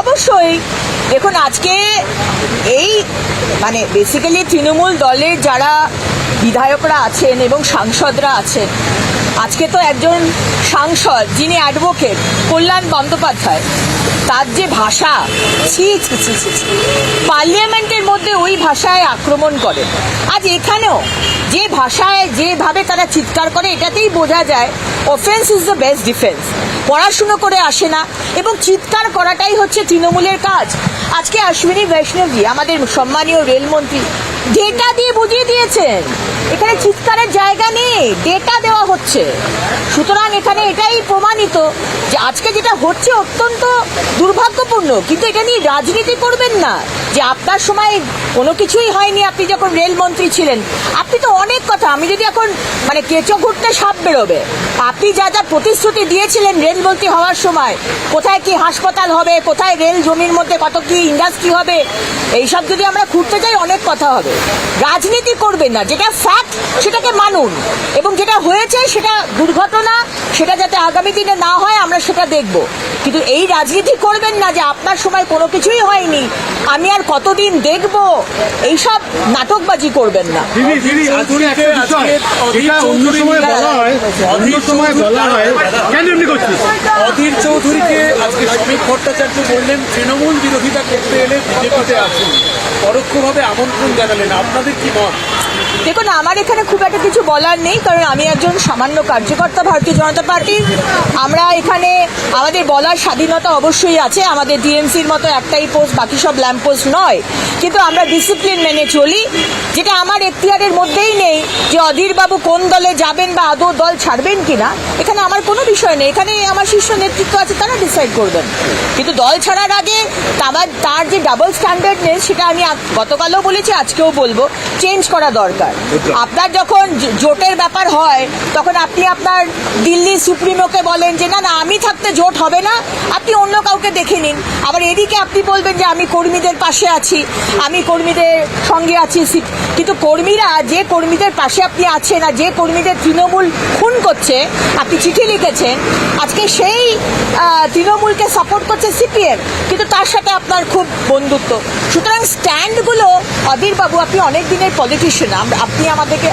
অবশ্যই। দেখুন, আজকে এই মানে বেসিক্যালি তৃণমূল দলের যারা বিধায়করা আছেন এবং সাংসদরা আছেন, আজকে তো একজন সাংসদ যিনি অ্যাডভোকেট কল্যাণ বন্দ্যোপাধ্যায়। তার যে ভাষা, ছি ছি ছি ছি পার্লিয়ামেন্টের মধ্যে ওই ভাষায় আক্রমণ করে। আজ এখানেও যে ভাষায় যেভাবে তারা চিৎকার করে, এটাতেই বোঝা যায় offence is the best defence পড়াশুনো করে আসে না। এবং চিৎকার করাটাই হচ্ছে তৃণমূলের কাজ। আজকে অশ্বিনী বৈষ্ণবজি আমাদের সম্মানীয় রেলমন্ত্রী, ডেটা দিয়ে বুঝিয়ে দিয়েছেন। এখানে চিৎকারের জায়গা নেই, ডেটা দেওয়া হচ্ছে। সুতরাং এখানে এটাই প্রমাণিত যে আজকে যেটা হচ্ছে অত্যন্ত দুর্ভাগ্যপূর্ণ, কিন্তু এটা নিয়ে রাজনীতি করবেন না, যে আপনার সময় কোনো কিছুই হয়নি, আপনি যখন রেলমন্ত্রী ছিলেন। আপনি তো অনেক কথা, আমি যদি এখন মানে কেঁচো ঘুরতে সাপ বেরোবে, আপনি যা যা প্রতিশ্রুতি দিয়েছিলেন রেলমন্ত্রী হওয়ার সময়, কোথায় কি হাসপাতাল হবে, কোথায় রেল জমির মধ্যে কত কি ইন্ডাস্ট্রি হবে এইসব যদি আমরা খুঁজতে যাই অনেক কথা হবে। রাজনীতি করবেন না যেটা ফ্যাক্ট সেটাকে মানুন। এবং যেটা হয়েছে সেটা দুর্ঘটনা সেটা যাতে আগামী দিনে না হয় আমরা সেটা দেখব। কিন্তু এই রাজনীতি করবেন না যে আপনার সময় কোনো কিছুই হয়নি আমি আর কতদিন দেখব? এইসব নাটকবাজি করবেন না। দিদি দিদি আজকে একটা বিষয়। এটা অন্য সময় বলা হয় অন্য সময় বলা হয়। কেন এমনি করছিস? অধীর চৌধুরীকে আজকে শ্রমিক ভট্টাচার্য বললেন তৃণমূল বিরোধিতা এলে বিজেপিতে আছেন। পরোক্ষভাবে আমন্ত্রণ জানালেন। আপনাদের কি মত? দেখুন, আমার এখানে খুব একটা কিছু বলার নেই, কারণ আমি একজন সামান্য কার্যকর্তা ভারতীয় জনতা পার্টির আমরা এখানে আমাদের বলার স্বাধীনতা অবশ্যই আছে, আমাদের ডিএমসির মতো একটাই পোস্ট, বাকি সব ল্যাম্প পোস্ট নয়। কিন্তু আমরা ডিসিপ্লিন মেনে চলি, যেটা আমার এখতিয়ারের মধ্যেই নেই যে অধীর বাবু কোন দলে যাবেন বা আদৌ দল ছাড়বেন কিনা। এখানে আমার কোনো বিষয় নেই, এখানে আমার শীর্ষ নেতৃত্ব আছে, তারা ডিসাইড করবেন। কিন্তু দল ছাড়ার আগে তার যে ডাবল স্ট্যান্ডার্ডনেস সেটা আমি গতকালও বলেছি, আজকেও বলব চেঞ্জ করা দরকার। আপনার যখন জোটের ব্যাপার হয় তখন আপনি আপনার দিল্লি সুপ্রিমোকে বলেন যে না না আমি থাকতে জোট হবে না। আপনি অন্য কাউকে দেখে নিন। আবার এদিকে আপনি বলবেন যে আমি কর্মীদের পাশে আছি আমি কর্মীদের সঙ্গে আছি। কিন্তু কর্মীরা যে কর্মীদের পাশে আপনি আছেন আর যে কর্মীদের তৃণমূল খুন করছে আপনি চিঠি লিখেছেন আজকে সেই তৃণমূলকে সাপোর্ট করছে সিপিএম। কিন্তু তার সাথে আপনার খুব বন্ধুত্ব। সুতরাং স্ট্যান্ডগুলো অধীর বাবু আপনি অনেক দিনের পলিটিশিয়ান আমরা আপনি আমাদেরকে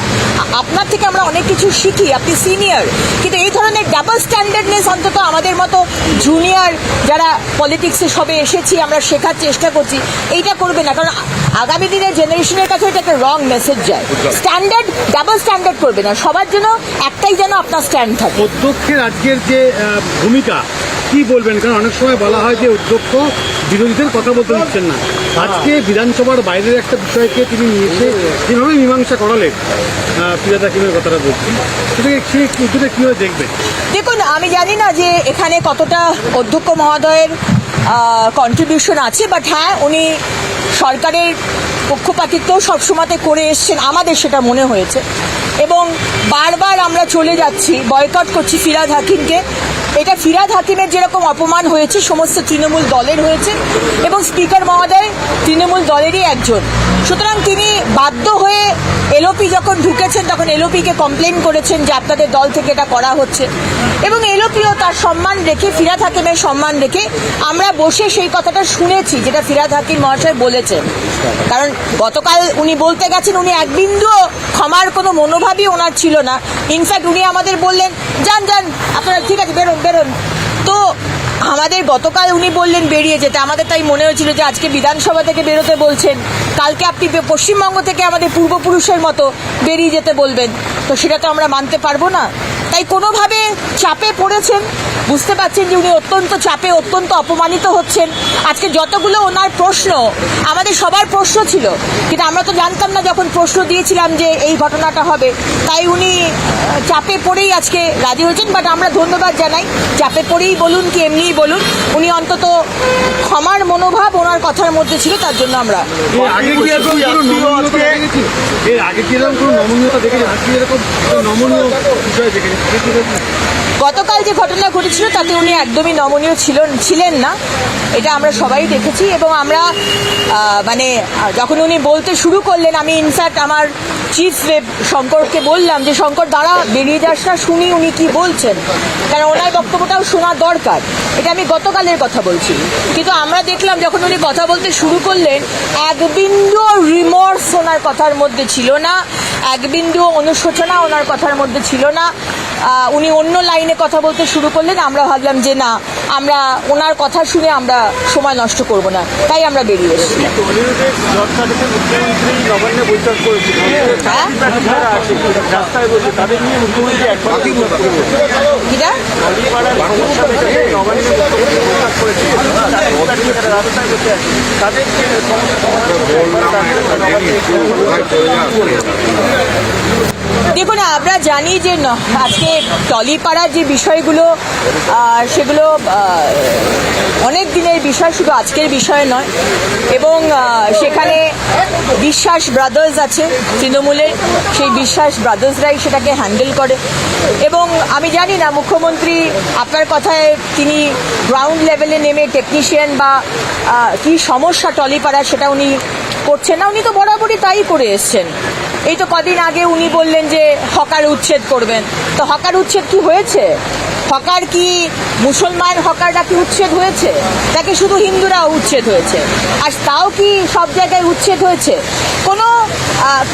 আপনার থেকে আমরা অনেক কিছু শিখি আপনি সিনিয়র কিন্তু এই ধরনের ডাবল স্ট্যান্ডার্ডনেস অন্তত আমাদের মতো জুনিয়র যারা পলিটিক্সে সবে এসেছি আমরা শেখার চেষ্টা করছি এইটা করবে না। কারণ আগামী দিনের জেনারেশনের কাছে এটা একটা রং মেসেজ যায়। স্ট্যান্ডার্ড ডাবল স্ট্যান্ডার্ড করবে না। সবার জন্য একটাই যেন আপনার স্ট্যান্ড থাকে। অধ্যক্ষের আজকের যে ভূমিকা কি বলবেন? কারণ অনেক সময় বলা হয় যে অধ্যক্ষ বিরোধীদের কথা বলতে দিচ্ছেন না। আজকে বিধানসভার বাইরের একটা বিষয়কে তিনি নিয়ে যেভাবে মীমাংসা করালেন ফিরাদ হাকিমের কথাটা বলছি। সেটাকে সেই কীভাবে দেখবেন দেখুন, আমি জানি না যে এখানে কতটা অধ্যক্ষ মহোদয়ের কন্ট্রিবিউশন আছে বাট হ্যাঁ উনি সরকারের পক্ষপাতিত্ব সবসময়তে করে এসছেন, আমাদের সেটা মনে হয়েছে। এবং বারবার আমরা চলে যাচ্ছি বয়কট করছি ফিরাদ হাকিমকে। এটা ফিরাদ হাকিমের যেরকম অপমান হয়েছে, সমস্ত তৃণমূল দলের হয়েছে এবং স্পিকার মহোদয় তৃণমূল দলেরই একজন। সুতরাং তিনি বাধ্য হয়ে এলওপি যখন ঢুকেছেন, তখন এলওপিকে কমপ্লেন করেছেন যে আপনাদের দল থেকে এটা করা হচ্ছে। এবং এলওপিও তার সম্মান রেখে, ফিরাদ হাকিমের সম্মান রেখে আমরা বসে সেই কথাটা শুনেছি, যেটা ফিরাদ হাকিম মহাশয় বলেছেন। কারণ গতকাল উনি বলতে গেছেন, উনি এক বিন্দুও ক্ষমার কোনো মনোভাবই ওনার ছিল না। ইনফ্যাক্ট উনি আমাদের বললেন, যান যান, আপনারা ঠিক আছে বেরোন বেরোন তো আমাদের গতকাল উনি বললেন বেরিয়ে যেতে। আমাদের তাই মনে হয়েছিল যে আজকে বিধানসভা থেকে বেরোতে বলছেন। কালকে আপনি পশ্চিমবঙ্গ থেকে আমাদের পূর্বপুরুষের মতো বেরিয়ে যেতে বলবেন। তো সেটা তো আমরা মানতে পারব না। তাই কোনোভাবে চাপে পড়েছেন? বুঝতে পারছেন যে উনি অত্যন্ত চাপে, অত্যন্ত অপমানিত হচ্ছেন। আজকে যতগুলো ওনার প্রশ্ন, আমাদের সবার প্রশ্ন ছিল। কিন্তু আমরা তো জানতাম না যখন প্রশ্ন দিয়েছিলাম যে এই ঘটনাটা হবে। তাই উনি চাপে পড়েই আজকে রাজি হয়েছেন। বাট আমরা ধন্যবাদ জানাই। চাপে পড়েই বলুন কি এমনিই বলুন উনি অন্তত ক্ষমার মনোভাব ওনার কথার মধ্যে ছিল তার জন্য আমরা এর আগে কি এরকম নমনীয়তা দেখেছি আজকে নমনীয় বিষয় দেখেছি গতকাল যে ঘটনা ঘটেছিল, তাতে উনি একদমই নমনীয় ছিল ছিলেন না। এটা আমরা সবাই দেখেছি এবং আমরা মানে যখন উনি বলতে শুরু করলেন, আমি ইনফ্যাক্ট আমার চিফ ওয়েব শঙ্করকে বললাম যে, শঙ্কর দ্বারা বেরিয়ে যাস না, শুনি উনি কি বলছেন। কারণ ওনার বক্তব্যটাও শোনা দরকার। এটা আমি গতকালের কথা বলছি। কিন্তু আমরা দেখলাম, যখন উনি কথা বলতে শুরু করলেন, এক বিন্দু রিমর্স ওনার কথার মধ্যে ছিল না, এক বিন্দু অনুশোচনা ওনার কথার মধ্যে ছিল না। উনি অন্য লাইনে কথা বলতে শুরু করলেন আমরা ভাবলাম যে না আমরা ওনার কথা শুনে আমরা সময় নষ্ট করব না তাই আমরা বেরিয়ে এসেছি। তাদের দেখুন, আমরা জানি যে আজকে টলিপাড়ার যে বিষয়গুলো সেগুলো অনেক দিনের বিষয়, শুধু আজকের বিষয় নয়, এবং সেখানে বিশ্বাস ব্রাদার্স আছে, তৃণমূলের, সেই বিশ্বাস ব্রাদার্সরাই সেটাকে হ্যান্ডেল করে, এবং আমি জানি না, মুখ্যমন্ত্রী আপনার কথায় তিনি গ্রাউন্ড লেভেলে নেমে টেকনিশিয়ান বা কি সমস্যা টলিপাড়ার সেটা উনি করছেন না, উনি তো বরাবরই তাই করে এসছেন। এই তো কদিন আগে উনি বললেন যে হকার উচ্ছেদ করবেন। তো হকার উচ্ছেদ কি হয়েছে? হকার কি মুসলমান হকাররা কি উচ্ছেদ হয়েছে? তাকে শুধু হিন্দুরা উচ্ছেদ হয়েছে? আর তাও কি সব জায়গায় উচ্ছেদ হয়েছে? কোনো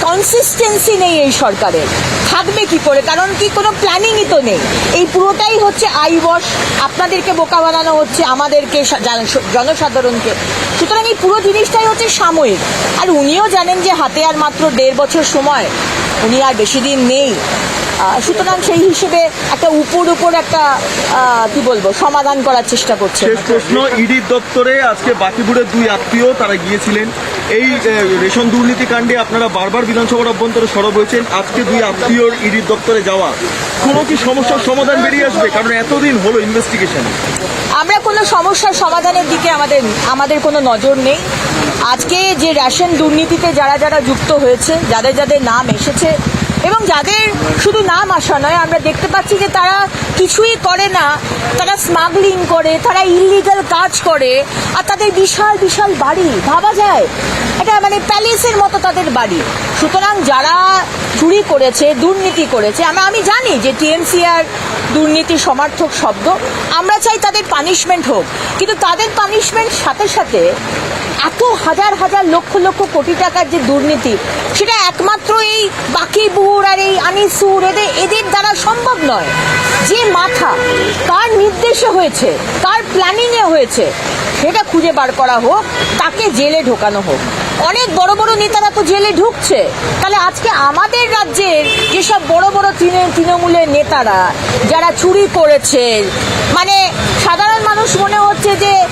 কনসিস্টেন্সি নেই এই সরকারের। থাকবে কি করে? কারণ কি, কোনো প্ল্যানিংই তো নেই। এই পুরোটাই হচ্ছে আইবস আপনাদেরকে বোকা বানানো হচ্ছে, আমাদেরকে জনসাধারণকে। সুতরাং এই পুরো জিনিসটাই হচ্ছে সাময়িক। আর উনিও জানেন যে হাতে আর মাত্র দেড় বছর সময়। উনি আর বেশি দিন নেই। সুতরাং সেই হিসেবে একটা উপর উপর একটা কি বলব, সমাধান করার চেষ্টা করছে। শেষ প্রশ্ন, ইডির দপ্তরে আজকে বাকিপুরের দুই আত্মীয় তারা গিয়েছিলেন। এই রেশন দুর্নীতি কাণ্ডে আপনারা বারবার বিধানসভার অভ্যন্তরে সরব হয়েছেন। আজকে দুই আত্মীয়র ইডির দপ্তরে যাওয়া। কোনো কি সমস্যার সমাধান বেরিয়ে আসবে? কারণ এতদিন হলো ইনভেস্টিগেশন আমরা কোনো সমস্যার সমাধানের দিকে আমাদের আমাদের কোনো নজর নেই। আজকে যে রেশন দুর্নীতিতে যারা যারা যুক্ত হয়েছে, যাদের যাদের নাম এসেছে এবং যাদের শুধু নাম আসা নয়, আমরা দেখতে পাচ্ছি যে তারা কিছুই করে না। তারা স্মাগলিং করে, তারা ইলিগাল কাজ করে, আর তাদের বিশাল বিশাল বাড়ি, ভাবা যায়। এটা মানে প্যালেসের মতো তাদের বাড়ি। সুতরাং যারা চুরি করেছে, দুর্নীতি করেছে, আমরা, আমি জানি যে টিএমসি আর দুর্নীতি সমর্থক শব্দ। আমরা চাই তাদের পানিশমেন্ট হোক। কিন্তু তাদের পানিশমেন্ট সাথে সাথে এত হাজার হাজার লক্ষ লক্ষ কোটি টাকার যে দুর্নীতি, সেটা একমাত্র এই বাকিবুর আর এই আনিসুর এদের এদের দ্বারা সম্ভব নয়। যে মাথা কার নির্দেশে হয়েছে, কার প্ল্যানিংয়ে হয়েছে, সেটা খুঁজে বার করা হোক, তাকে জেলে ঢোকানো হোক। অনেক বড় বড় নেতারা তো জেলে ঢুকছে। তাহলে আজকে আমাদের রাজ্যের যেসব বড় বড় তৃণ- তৃণমূলের নেতারা, যারা চুরি করেছে মানে সাধারণ মানুষ মনে হচ্ছে যে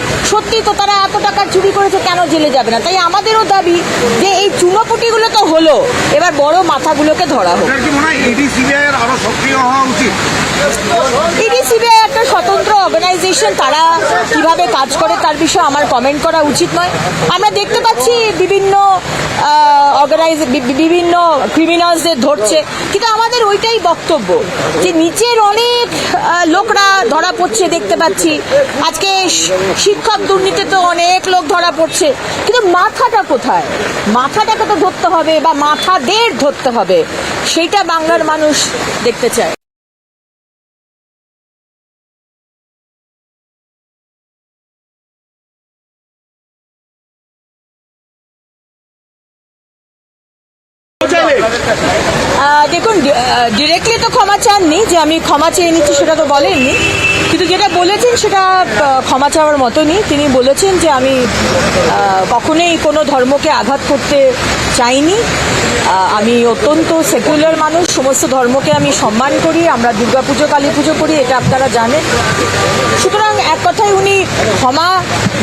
সত্যি তো তারা এত টাকা চুরি করেছে, কেন জেলে যাবে না? তাই আমাদেরও দাবি যে এই চুনোপুটিগুলো তো হলো। এবার বড় মাথাগুলোকে ধরা হোক। আরও সক্রিয় হওয়া উচিত? ইডি একটা স্বতন্ত্র অর্গানাইজেশন তারা কীভাবে কাজ করে তার বিষয়ে আমার কমেন্ট করা উচিত নয়। আমরা দেখতে পাচ্ছি বিভিন্ন অর্গানাইজ বিভিন্ন ক্রিমিনালসদের ধরছে। কিন্তু আমাদের ওইটাই বক্তব্য যে নিচের অনেক লোকরা ধরা পড়ছে দেখতে পাচ্ছি। আজকে শিক্ষক দুর্নীতিতে তো অনেক লোক ধরা পড়ছে। কিন্তু মাথাটা কোথায়? মাথাটাকে তো ধরতে হবে বা মাথাদের ধরতে হবে। সেইটা বাংলার মানুষ দেখতে চায়। দেখুন ডিরেক্টলি তো ক্ষমা চাননি, যে আমি ক্ষমা চেয়ে নিচ্ছি সেটা তো বলেননি। কিন্তু যেটা বলেছেন সেটা ক্ষমা চাওয়ার মতনই। তিনি বলেছেন যে আমি কখনোই কোনো ধর্মকে আঘাত করতে চাইনি। আমি অত্যন্ত সেকুলার মানুষ। সমস্ত ধর্মকে আমি সম্মান করি আমরা দুর্গাপুজো কালী পুজো করি এটা আপনারা জানেন। সুতরাং এক কথায় উনি ক্ষমা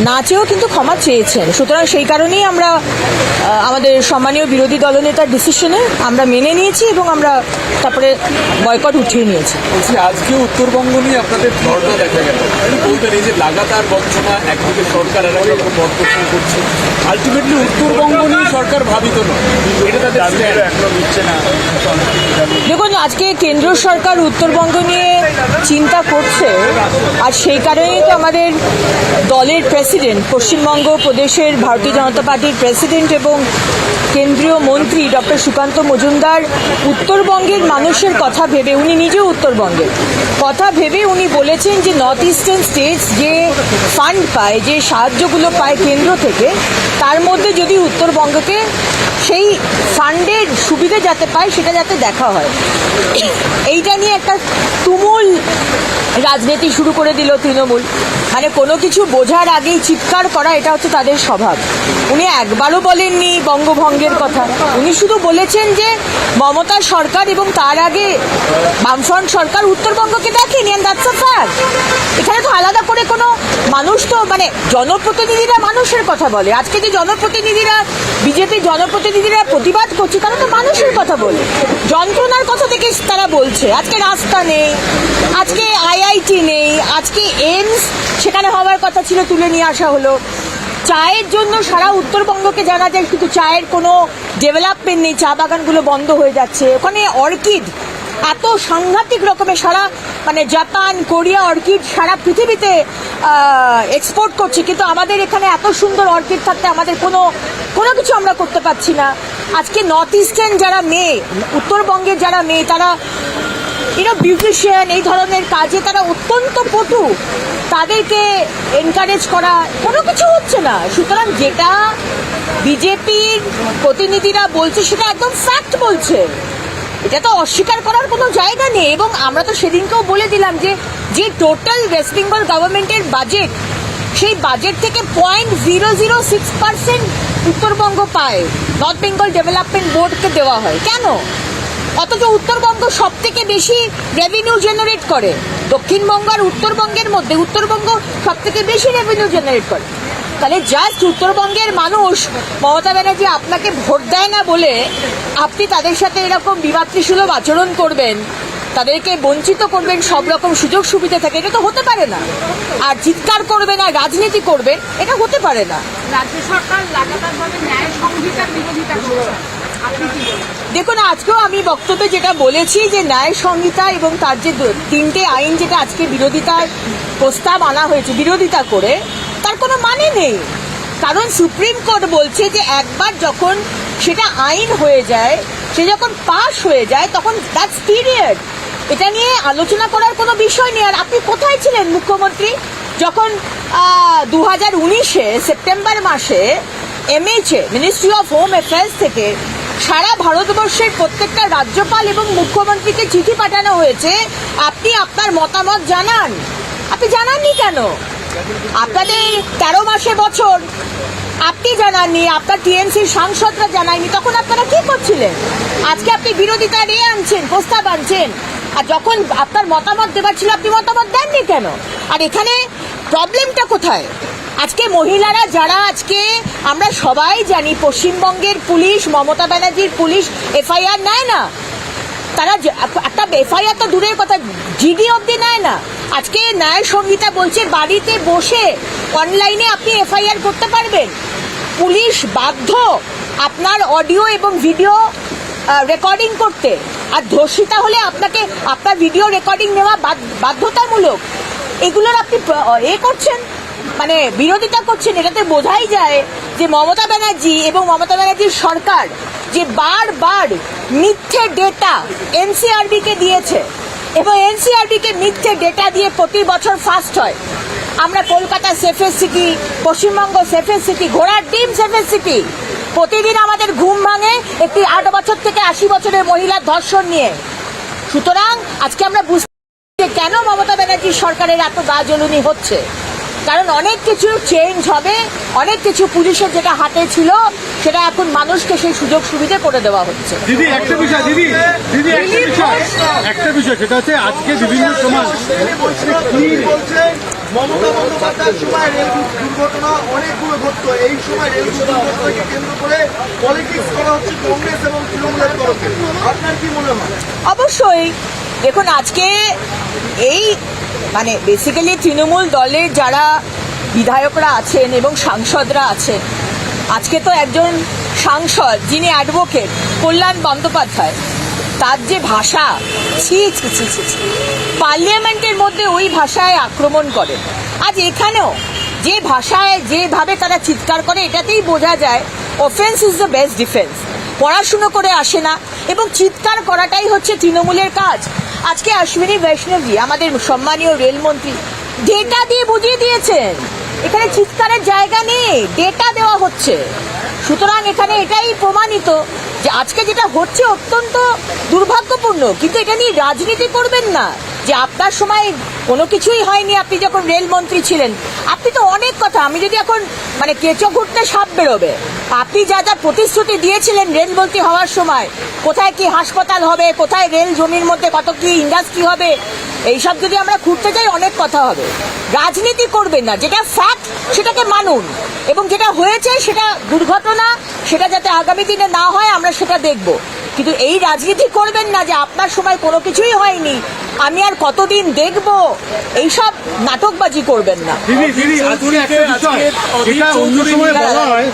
না চেয়েও কিন্তু ক্ষমা চেয়েছেন। সুতরাং সেই কারণেই আমরা আমাদের সম্মানীয় বিরোধী দলনেতার ডিসিশনে আমরা মেনে নিয়েছি এবং আমরা তারপরে বয়কট উঠিয়ে নিয়েছি। বলছি আজকে উত্তরবঙ্গ নিয়ে আপনাদের ধর্ণা দেখা গেল? কি বলবেন এই যে লাগাতার বঞ্চনা একদিকে সরকার একদিকে করছে। আলটিমেটলি উত্তরবঙ্গ নিয়ে সরকার ভাবিত নয়। এটা তাদের মিটছে না। দেখুন, আজকে কেন্দ্র সরকার উত্তরবঙ্গ নিয়ে চিন্তা করছে, আর সেই কারণেই তো আমাদের দলের প্রেসিডেন্ট, পশ্চিমবঙ্গ প্রদেশের ভারতীয় জনতা পার্টির প্রেসিডেন্ট এবং কেন্দ্রীয় মন্ত্রী ডক্টর সুকান্ত মজুমদার উত্তরবঙ্গের মানুষের কথা ভেবে, উনি নিজেও উত্তরবঙ্গের কথা ভেবে উনি বলেছেন যে নর্থ ইস্টার্ন স্টেটস যে ফান্ড পায়, যে সাহায্যগুলো পায় কেন্দ্র থেকে, তার মধ্যে যদি উত্তরবঙ্গকে সেই ফান্ডের সুবিধা যাতে পায়, সেটা যাতে দেখা হয়। এইটা নিয়ে একটা তুমুল রাজনীতি শুরু করে দিল তৃণমূল। মানে কোনো কিছু বোঝার আগেই চিৎকার করা, এটা হচ্ছে তাদের স্বভাব। উনি একবারও বলেননি বঙ্গভঙ্গের কথা। উনি শুধু বলেছেন যে মমতা সরকার এবং তার আগে বামফ্রন্ট সরকার উত্তরবঙ্গকে দেখেনি অ্যান্ড দ্যাটস ফ্যাক্ট এখানে তো আলাদা করে কোনো মানুষ তো মানে জনপ্রতিনিধিরা মানুষের কথা বলে। আজকে যে জনপ্রতিনিধিরা, বিজেপি জনপ্রতিনিধিরা প্রতিবাদ করছে, তারা তো মানুষের কথা বলে। যন্ত্রণার কথা থেকে তারা বলছে, আজকে রাস্তা নেই, আজকে আইআইটি নেই, আজকে এইমস সেখানে হওয়ার কথা ছিল, তুলে নিয়ে আসা হলো। চায়ের জন্য সারা উত্তরবঙ্গকে জানা যায়, কিন্তু চায়ের কোনো ডেভেলপমেন্ট নেই, চা বাগানগুলো বন্ধ হয়ে যাচ্ছে। ওখানে অর্কিড, এত সাংঘাতিক রকমের সারা মানে জাপান, কোরিয়া অর্কিড সারা পৃথিবীতে এক্সপোর্ট করছে, কিন্তু আমাদের এখানে এত সুন্দর অর্কিড থাকতে আমাদের কোনো কোনো কিছু আমরা করতে পারছি না। আজকে নর্থ ইস্টার্ন যারা মেয়ে, উত্তরবঙ্গের যারা মেয়ে, তারা ইউনো বিউটিশিয়ান এই ধরনের কাজে তারা অত্যন্ত পটু তাদেরকে এনকারেজ করা কোনো কিছু হচ্ছে না। সুতরাং যেটা বিজেপির প্রতিনিধিরা বলছে, সেটা একদম ফ্যাক্ট বলছে। এটা তো অস্বীকার করার কোনো জায়গা নেই। এবং আমরা তো সেদিনকেও বলে দিলাম যে যে টোটাল ওয়েস্ট বেঙ্গল গভর্নমেন্টের বাজেট সেই বাজেট থেকে point zero zero six percent Uttarbanga পায়। নর্থ বেঙ্গল ডেভেলপমেন্ট বোর্ডকে দেওয়া হয়। কেন? অথচ উত্তরবঙ্গ সব থেকে বেশি রেভিনিউ জেনারেট করে। দক্ষিণবঙ্গ আর উত্তরবঙ্গের মধ্যে। উত্তরবঙ্গ সব থেকে বেশি রেভিনিউ জেনারেট করে। তাহলে জাস্ট উত্তরবঙ্গের মানুষ মমতা ব্যানার্জি আপনাকে ভোট দেয় না বলে আপনি তাদের সাথে এরকম বিমাতৃসুলভ আচরণ করবেন, তাদেরকে বঞ্চিত করবেন, সব রকম সুযোগ সুবিধা থাকে, এটা তো হতে পারে না। আর চিৎকার করবে না রাজনীতি করবে এটা হতে পারে না। রাজ্য সরকার লাগাতারভাবে ন্যায় সংহিতার বিরোধিতা দেখুন, আজকেও আমি বক্তব্যে যেটা বলেছি যে ন্যায় সংহিতা এবং তার যে তিনটে আইন যেটা আজকে বিরোধিতার প্রস্তাব আনা হয়েছে, বিরোধিতা করে, তার কোনো মানে নেই। কারণ সুপ্রিম কোর্ট বলছে যে একবার যখন সেটা আইন হয়ে যায়, সে যখন পাশ হয়ে যায়, তখন দ্যাটস পিরিয়ড এটা নিয়ে আলোচনা করার কোনো বিষয় নেই। আর আপনি কোথায় ছিলেন, মুখ্যমন্ত্রী? যখন দু হাজার উনিশে, সেপ্টেম্বর মাসে MHA ministry of home affairs থেকে সারা ভারতবর্ষের প্রত্যেকটা রাজ্যপাল এবং মুখ্যমন্ত্রীকে চিঠি পাঠানো হয়েছে। আপনি আপনার মতামত জানান। আপনি জানাননি কেন? আপনাদের তেরো মাসে বছর। আপনি জানাননি, আপনার টিএমসির সাংসদরা জানায়নি, তখন আপনারা কি করছিলেন? আজকে আপনি বিরোধিতা নিয়ে আনছেন, প্রস্তাব আনছেন, আর যখন আপনার মতামত দেবার ছিল, আপনি মতামত দেননি কেন? আর এখানে প্রবলেমটা কোথায়? আজকে মহিলারা যারা আজকে, আমরা সবাই জানি, পশ্চিমবঙ্গের পুলিশ, মমতা ব্যানার্জির পুলিশ, এফআইআর নেয় না। তারা একটা এফআইআর তো দূরের কথা, জিডি অব্দি নেয় না। আজকে ন্যায় সংহিতা বলছে, বাড়িতে বসে অনলাইনে আপনি এফআইআর করতে পারবেন। পুলিশ বাধ্য আপনার অডিও এবং ভিডিও রেকর্ডিং করতে। আর ধর্ষিতা হলে আপনাকে, আপনার ভিডিও রেকর্ডিং নেওয়া বাধ্যতামূলক। এগুলোর আপনি, এ করছেন। মানে বিরোধিতা করছেন, এটাতে বোঝাই যায় যে মমতা ব্যানার্জি এবং মমতা ব্যানার্জির সরকার যে বারবার মিথ্যে ডেটা এনসিআরবি কে দিয়েছে এবং এনসিআরবি কে মিথ্যে ডেটা দিয়ে প্রতি বছর ফার্স্ট হয়। আমরা কলকাতা সেফের সিটি পশ্চিমবঙ্গ সেফের সিটি ঘোড়ার ডিম সেফের সিটি প্রতিদিন আমাদের ঘুম ভাঙে একটি আট বছর থেকে আশি বছরের মহিলার ধর্ষণ নিয়ে। সুতরাং আজকে আমরা বুঝতে কেন মমতা ব্যানার্জির সরকারের এত গা জ্বলুনি হচ্ছে। কারণ অনেক কিছু চেঞ্জ হবে অনেক কিছু পুলিশের যেটা হাতে ছিল সেটা এখন মানুষকে সেই সুযোগ সুবিধা করে দেওয়া হচ্ছে। দিদি একটা বিষয় দিদি দিদি একটা বিষয়। একটা বিষয় সেটা হচ্ছে আজকে বিভিন্ন সমাজ তিনি বলছেন তিনি বলছেন মমতা বন্দ্যোপাধ্যায়ের সময় রেল দুর্ঘটনা অনেকগুলো ঘটতো। এই সময় রেল দুর্ঘটনাকে কেন্দ্র করে পলিটিক্স করা হচ্ছে কংগ্রেস এবং তৃণমূলের তরফে। আপনার কি মনে হয়? অবশ্যই। দেখুন আজকে এই মানে বেসিক্যালি তৃণমূল দলের যারা বিধায়করা আছেন এবং সাংসদরা আছেন, আজকে তো একজন সাংসদ যিনি অ্যাডভোকেট কল্যাণ বন্দ্যোপাধ্যায়, তার যে ভাষা, ছি ছি ছি ছি। পার্লামেন্টের মধ্যে ওই ভাষায় আক্রমণ করে আজ এখানেও যে ভাষায় যেভাবে তারা চিৎকার করে, এটাতেই বোঝা যায় offence is the best defence পড়াশুনো করে আসে না, এবং চিৎকার করাটাই হচ্ছে তৃণমূলের কাজ আজকে অশ্বিনী বৈষ্ণবজি আমাদের সম্মানীয় রেলমন্ত্রী ডেটা দিয়ে বুঝিয়ে দিয়েছেন। এখানে চিৎকারের জায়গা নেই ডেটা দেওয়া হচ্ছে। সুতরাং এখানে এটাই প্রমাণিত যে আজকে যেটা হচ্ছে অত্যন্ত দুর্ভাগ্যপূর্ণ, কিন্তু এটা নিয়ে রাজনীতি করবেন না, যে আপনার সময় কোনো কিছুই হয়নি, আপনি যখন রেলমন্ত্রী ছিলেন, আপনি তো অনেক কথা, আমি যদি এখন মানে কেঁচো ঘুরতে সাপ বেরোবে, আপনি যা যা প্রতিশ্রুতি দিয়েছিলেন রেলমন্ত্রী হওয়ার সময়, কোথায় কি হাসপাতাল হবে, কোথায় রেল জমির মধ্যে কত কি ইন্ডাস্ট্রি হবে, এইসব যদি আমরা খুঁড়তে যাই, অনেক কথা হবে। রাজনীতি করবেন না, যেটা ফ্যাক্ট সেটাকে মানুন, এবং যেটা হয়েছে সেটা দুর্ঘটনা, সেটা যাতে আগামী দিনে না হয়, আমরা সেটা দেখব। কিন্তু এই রাজনীতি করবেন না যে আপনার সময় কোনো কিছুই হয়নি, আমি আর কতদিন দেখব? এইসব নাটকবাজি করবেন না। হয়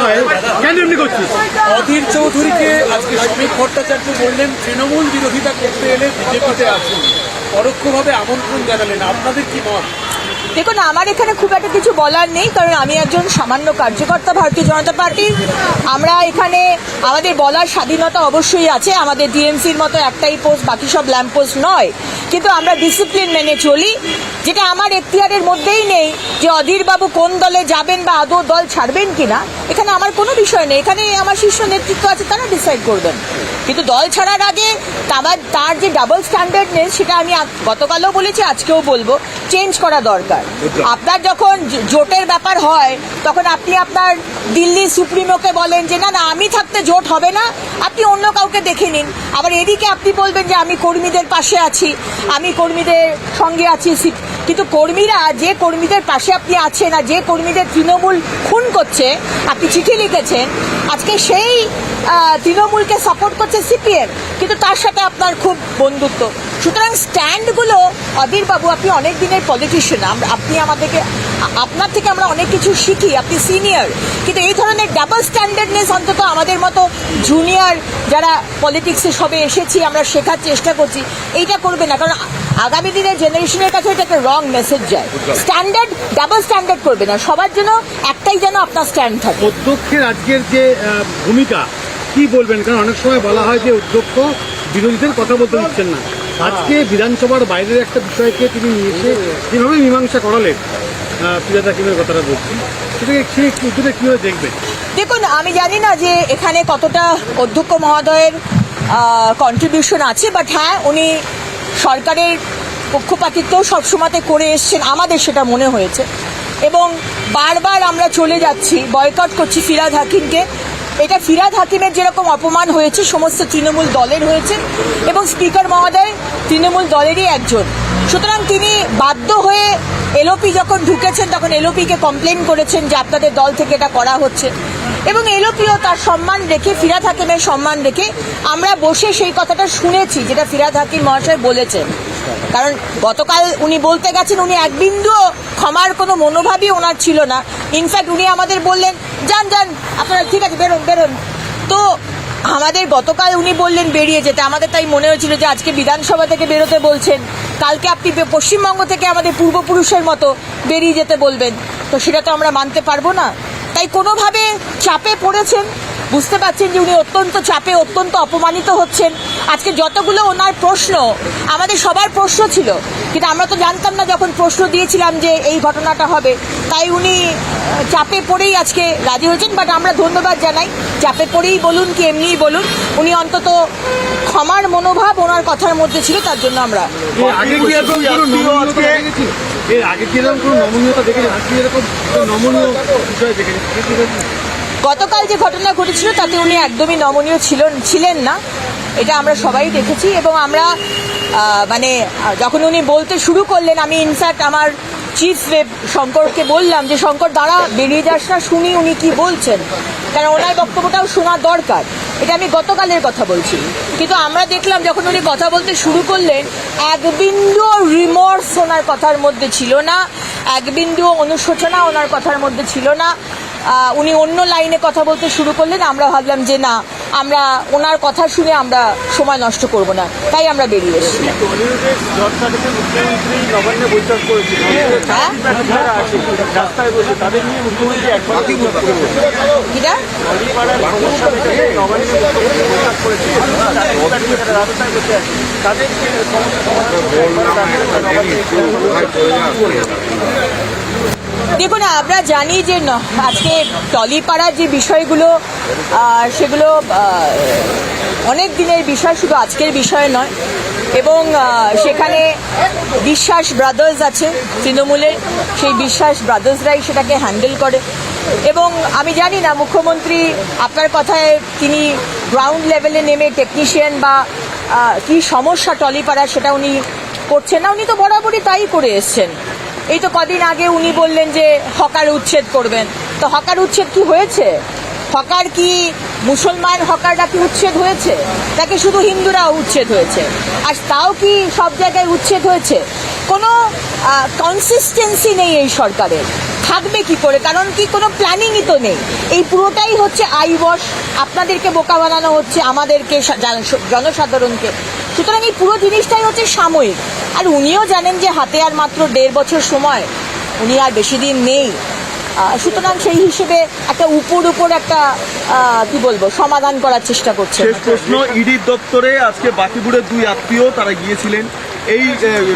হয়। অধীর চৌধুরীকে আজকে শ্রমিক ভট্টাচার্য বললেন তৃণমূল বিরোধিতা করতে এলে বিজেপিতে পরোক্ষ পরোক্ষভাবে আমন্ত্রণ জানালেন। আপনাদের কি মত? দেখুন, আমার এখানে খুব একটা কিছু বলার নেই, কারণ আমি একজন সামান্য কার্যকর্তা ভারতীয় জনতা পার্টির আমরা এখানে আমাদের বলার স্বাধীনতা অবশ্যই আছে, আমাদের ডিএমসির মতো একটাই পোস্ট, বাকি সব ল্যাম্প পোস্ট নয়। কিন্তু আমরা ডিসিপ্লিন মেনে চলি, যেটা আমার এখতিয়ারের মধ্যেই নেই যে অধীর বাবু কোন দলে যাবেন বা আদৌ দল ছাড়বেন কিনা, এখানে আমার কোনো বিষয় নেই। এখানে আমার শীর্ষ নেতৃত্ব আছে, তারা ডিসাইড করবেন। কিন্তু দল ছাড়ার আগে তার যে ডাবল স্ট্যান্ডার্ড নেই, সেটা আমি গতকালও বলেছি, আজকেও বলব চেঞ্জ করা দরকার। আপনার যখন জোটের ব্যাপার হয়, তখন আপনি আপনার দিল্লি সুপ্রিমোকে বলেন যে, না না, আমি থাকতে জোট হবে না, আপনি অন্য কাউকে দেখে নিন। আবার এদিকে আপনি বলবেন যে, আমি কর্মীদের পাশে আছি, আমি কর্মীদের সঙ্গে আছি। কিন্তু কর্মীরা, যে কর্মীদের পাশে আপনি আছেন আর যে কর্মীদের তৃণমূল খুন করছে, আপনি চিঠি লিখেছেন, আজকে সেই তৃণমূলকে সাপোর্ট করছে সিপিএম। কিন্তু তার সাথে আপনার খুব বন্ধুত্ব। সুতরাং স্ট্যান্ডগুলো অধীর বাবু আপনি অনেক দিনের পলিটিশিয়ান আপনি আমাদেরকে আপনার থেকে আমরা অনেক কিছু শিখি আপনি সিনিয়র। কিন্তু এই ধরনের ডাবল স্ট্যান্ডার্ডনেস অন্তত আমাদের মতো জুনিয়র যারা পলিটিক্সে সবে এসেছি আমরা শেখার চেষ্টা করছি এইটা করবে না। কারণ আগামী দিনের জেনারেশনের কাছে এটা একটা রং মেসেজ যায়। স্ট্যান্ডার্ড ডাবল স্ট্যান্ডার্ড করবে না। সবার জন্য একটাই যেন আপনার স্ট্যান্ড থাকে। অধ্যক্ষের আজকের যে ভূমিকা কি বলবেন? কারণ অনেক সময় বলা হয় যে অধ্যক্ষ বিরোধীদের কথা বলতে দিচ্ছেন না। আজকে বিধানসভার বাইরের একটা বিষয়কে তিনি নিয়ে এসে যেভাবে মীমাংসা করালেন? কথাটা দেখবেন? দেখুন, আমি জানি না যে এখানে কতটা অধ্যক্ষ মহোদয়ের কন্ট্রিবিউশন আছে বাট হ্যাঁ উনি সরকারের পক্ষপাতিত্ব সবসময়তে করে এসছেন, আমাদের সেটা মনে হয়েছে। এবং বারবার আমরা চলে যাচ্ছি বয়কট করছি ফিরাদ হাকিমকে। এটা ফিরাদ হাকিমের যেরকম অপমান হয়েছে, সমস্ত তৃণমূল দলের হয়েছে এবং স্পিকার মহোদয় তৃণমূল দলেরই একজন। সুতরাং তিনি বাধ্য হয়ে এলওপি যখন ঢুকেছেন, তখন এলওপিকে কমপ্লেন করেছেন যে আপনাদের দল থেকে এটা করা হচ্ছে। এবং এলওপিও তার সম্মান রেখে, ফিরাদ হাকিমের সম্মান রেখে আমরা বসে সেই কথাটা শুনেছি, যেটা ফিরাদ হাকিম মহাশয় বলেছেন। কারণ গতকাল উনি বলতে গেছেন, উনি এক বিন্দুও ক্ষমার কোনো মনোভাবই ওনার ছিল না। ইনফ্যাক্ট উনি আমাদের বললেন, যান যান, আপনারা ঠিক আছে, বেরোন বেরোন। তো আমাদের গতকাল উনি বললেন বেরিয়ে যেতে, আমাদের তাই মনে হয়েছিল যে আজকে বিধানসভা থেকে বেরোতে বলছেন, কালকে আপনি পশ্চিমবঙ্গ থেকে আমাদের পূর্বপুরুষের মতো বেরিয়ে যেতে বলবেন। তো সেটা তো আমরা মানতে পারব না। তাই কোনোভাবে চাপে পড়েছেন? বুঝতে পারছেন যে উনি অত্যন্ত চাপে অত্যন্ত অপমানিত হচ্ছেন। আজকে যতগুলো ওনার প্রশ্ন আমাদের সবার প্রশ্ন ছিল। কিন্তু আমরা তো জানতাম না যখন প্রশ্ন দিয়েছিলাম যে এই ঘটনাটা হবে। তাই উনি চাপে পড়েই আজকে রাজি হয়েছেন বাট আমরা ধন্যবাদ জানাই। চাপে পড়েই বলুন কি এমনিই বলুন। উনি অন্তত ক্ষমার মনোভাব ওনার কথার মধ্যে ছিল তার জন্য আমরা এর আগে নমনীয়তা আজকে এরকম নমনীয় বিষয় গতকাল যে ঘটনা ঘটেছিল, তাতে উনি একদমই নমনীয় ছিল ছিলেন না। এটা আমরা সবাই দেখেছি এবং আমরা মানে যখন উনি বলতে শুরু করলেন, আমি ইনফ্যাক্ট আমার চিফ শঙ্করকে বললাম যে, শঙ্কর, দাঁড়া, বেরিয়ে যাস না, শুনি উনি কি বলছেন। কারণ ওনার বক্তব্যটাও শোনা দরকার। এটা আমি গতকালের কথা বলছি। কিন্তু আমরা দেখলাম যখন উনি কথা বলতে শুরু করলেন, এক বিন্দু রিমোর্স ওনার কথার মধ্যে ছিল না, এক বিন্দু অনুশোচনা ওনার কথার মধ্যে ছিল না। উনি অন্য লাইনে কথা বলতে শুরু করলেন, আমরা ভাবলাম যে না, আমরা ওনার কথা শুনে আমরা সময় নষ্ট করব না, তাই আমরা বেরিয়ে এসেছি। হ্যাঁ? তাদের দেখুন, আমরা জানি যে আজকে টলিপাড়ার যে বিষয়গুলো সেগুলো অনেক দিনের বিষয়, শুধু আজকের বিষয় নয়। এবং সেখানে বিশ্বাস ব্রাদার্স আছে, তৃণমূলের। সেই বিশ্বাস ব্রাদার্সরাই সেটাকে হ্যান্ডেল করে। এবং আমি জানি না, মুখ্যমন্ত্রী, আপনার কথায় তিনি গ্রাউন্ড লেভেলে নেমে টেকনিশিয়ান বা কি সমস্যা টলিপাড়া সেটা উনি করছেন না, উনি তো বরাবরই তাই করে এসছেন। এই তো কদিন আগে উনি বললেন যে হকার উচ্ছেদ করবেন। তো হকার উচ্ছেদ কি হয়েছে? হকার কি মুসলমান হকাররা কি উচ্ছেদ হয়েছে? তাকে শুধু হিন্দুরা উচ্ছেদ হয়েছে? আর তাও কি সব জায়গায় উচ্ছেদ হয়েছে? কোনো কনসিস্টেন্সি নেই এই সরকারের। থাকবে কি করে? কারণ কি কোনো প্ল্যানিংই তো নেই। এই পুরোটাই হচ্ছে আই ওয়াশ। আপনাদেরকে বোকা বানানো হচ্ছে, আমাদেরকে জনসাধারণকে। সুতরাং এই পুরো জিনিসটাই হচ্ছে সাময়িক। আর উনিও জানেন যে হাতে আর মাত্র দেড় বছর সময়। উনি আর বেশি দিন নেই। সুতরাং সেই হিসেবে একটা উপর উপর একটা কি বলব সমাধান করার চেষ্টা করছে। শেষ প্রশ্ন ইডির দপ্তরে আজকে বাকিপুরের দুই আত্মীয় তারা গিয়েছিলেন। এই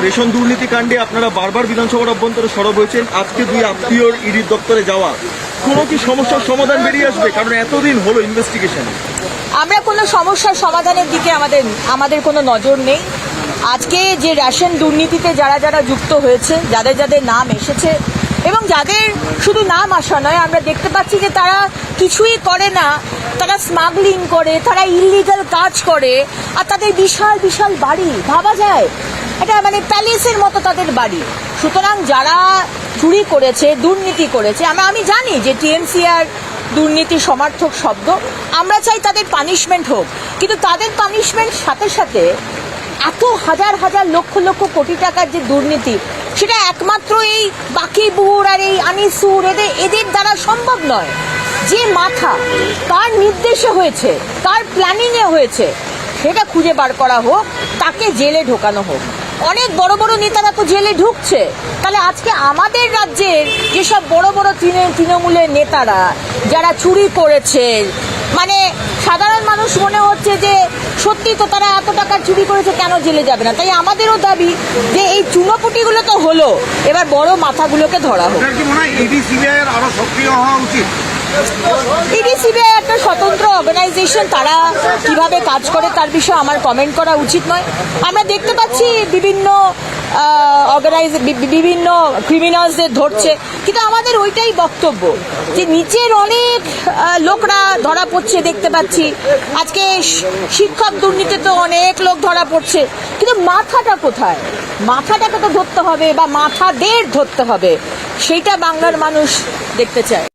রেশন দুর্নীতি কাণ্ডে আপনারা বারবার বিধানসভার অভ্যন্তরে সরব হয়েছেন। আজকে দুই আত্মীয়র ইডির দপ্তরে যাওয়া কোনো কি সমস্যার সমাধান বেরিয়ে আসবে? কারণ এতদিন হলো ইনভেস্টিগেশন আমরা কোনো সমস্যার সমাধানের দিকে আমাদের আমাদের কোনো নজর নেই। আজকে যে রেশন দুর্নীতিতে যারা যারা যুক্ত হয়েছে যাদের যাদের নাম এসেছে এবং যাদের শুধু নাম আসা নয়, আমরা দেখতে পাচ্ছি যে তারা কিছুই করে না। তারা স্মাগলিং করে, তারা ইলিগাল কাজ করে, আর তাদের বিশাল বিশাল বাড়ি, ভাবা যায়। এটা মানে প্যালেসের মতো তাদের বাড়ি। সুতরাং যারা চুরি করেছে, দুর্নীতি করেছে, আমরা, আমি জানি যে টিএমসি আর দুর্নীতি সমর্থক শব্দ, আমরা চাই তাদের পানিশমেন্ট হোক। কিন্তু তাদের পানিশমেন্ট সাথে সাথে এত হাজার হাজার লক্ষ লক্ষ কোটি টাকার যে দুর্নীতি সেটা একমাত্র এই বাকি বাকিবুর আর এই আনিসুর এদের এদের দ্বারা সম্ভব নয়। যে মাথা তার নির্দেশে হয়েছে, তার প্ল্যানিংয়ে হয়েছে, সেটা খুঁজে বার করা হোক, তাকে জেলে ঢোকানো হোক। অনেক বড় বড় নেতারা তো জেলে ঢুকছে। তাহলে আজকে আমাদের রাজ্যের যেসব বড় বড় তৃণ- তৃণমূলের নেতারা, যারা চুরি করেছে মানে সাধারণ মানুষ মনে হচ্ছে যে সত্যি তো তারা এত টাকা চুরি করেছে কেন জেলে যাবে না? তাই আমাদেরও দাবি যে এই চুনোপুটিগুলো তো হলো এবার বড় মাথাগুলোকে ধরা হোক। সক্রিয় হওয়া উচিত? ইডি সিবিআই একটা স্বতন্ত্র অর্গানাইজেশন তারা কীভাবে কাজ করে তার বিষয়ে আমার কমেন্ট করা উচিত নয়। আমরা দেখতে পাচ্ছি বিভিন্ন অর্গানাইজ বিভিন্ন ক্রিমিনালসদের ধরছে। কিন্তু আমাদের ওইটাই বক্তব্য যে নিচের অনেক লোকরা ধরা পড়ছে দেখতে পাচ্ছি। আজকে শিক্ষক দুর্নীতি তো অনেক লোক ধরা পড়ছে। কিন্তু মাথাটা কোথায়? মাথাটাকে তো ধরতে হবে বা মাথাদের ধরতে হবে। সেইটা বাংলার মানুষ দেখতে চায়।